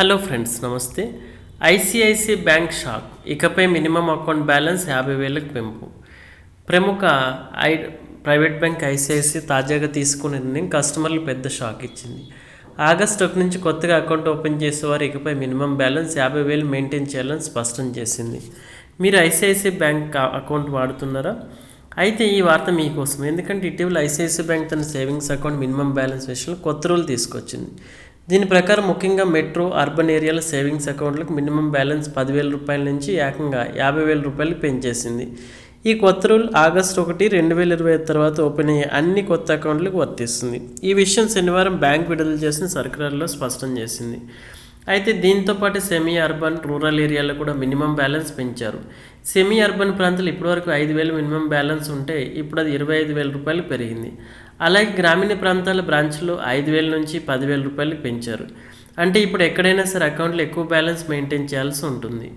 Hello friends నమస్తే. ICICI bank shock. ఇకపై minimum account balance యాభై వేలకు పెంపు. ప్రముఖ ఐ ప్రైవేట్ బ్యాంక్ ఐసిఐసి తాజాగా తీసుకున్న నిర్ణయం కస్టమర్లు పెద్ద షాక్ ఇచ్చింది. ఆగస్టు ఒకటి నుంచి కొత్తగా అకౌంట్ ఓపెన్ చేసేవారు ఇకపై మినిమం బ్యాలెన్స్ యాభై వేలు మెయింటైన్ చేయాలని స్పష్టం చేసింది. మీరు ఐసిఐసిఐ బ్యాంక్ అకౌంట్ వాడుతున్నారా? అయితే ఈ వార్త మీకోసం ఎందుకంటే ఇటీవల ఐసిఐసిఐ బ్యాంక్ తన సేవింగ్స్ అకౌంట్ మినిమం బ్యాలెన్స్ విషయంలో కొత్త రూల్ తీసుకొచ్చింది. దీని ప్రకారం ముఖ్యంగా మెట్రో అర్బన్ ఏరియాల సేవింగ్స్ అకౌంట్లకు మినిమం బ్యాలెన్స్ పదివేల రూపాయల నుంచి ఏకంగా యాభై వేల రూపాయలు పెంచేసింది. ఈ కొత్త రూల్ ఆగస్టు ఒకటి రెండు వేల ఇరవై ఐదు తర్వాత ఓపెన్ అయ్యే అన్ని కొత్త అకౌంట్లకు వర్తిస్తుంది. ఈ విషయం శనివారం బ్యాంక్ విడుదల చేసిన సర్కులర్లో స్పష్టం చేసింది. అయితే దీంతో పాటు సెమీ అర్బన్ రూరల్ ఏరియాలో కూడా మినిమం బ్యాలెన్స్ పెంచారు. సెమీ అర్బన్ ప్రాంతాలు ఇప్పటివరకు ఐదు వేలు మినిమం బ్యాలెన్స్ ఉంటే ఇప్పుడు అది ఇరవై ఐదు వేల రూపాయలు పెరిగింది. అలాగే గ్రామీణ ప్రాంతాల బ్రాంచ్లో ఐదు వేల నుంచి పదివేల రూపాయలు పెంచారు. అంటే ఇప్పుడు ఎక్కడైనా సరే అకౌంట్లో ఎక్కువ బ్యాలెన్స్ మెయింటైన్ చేయాల్సి ఉంటుంది.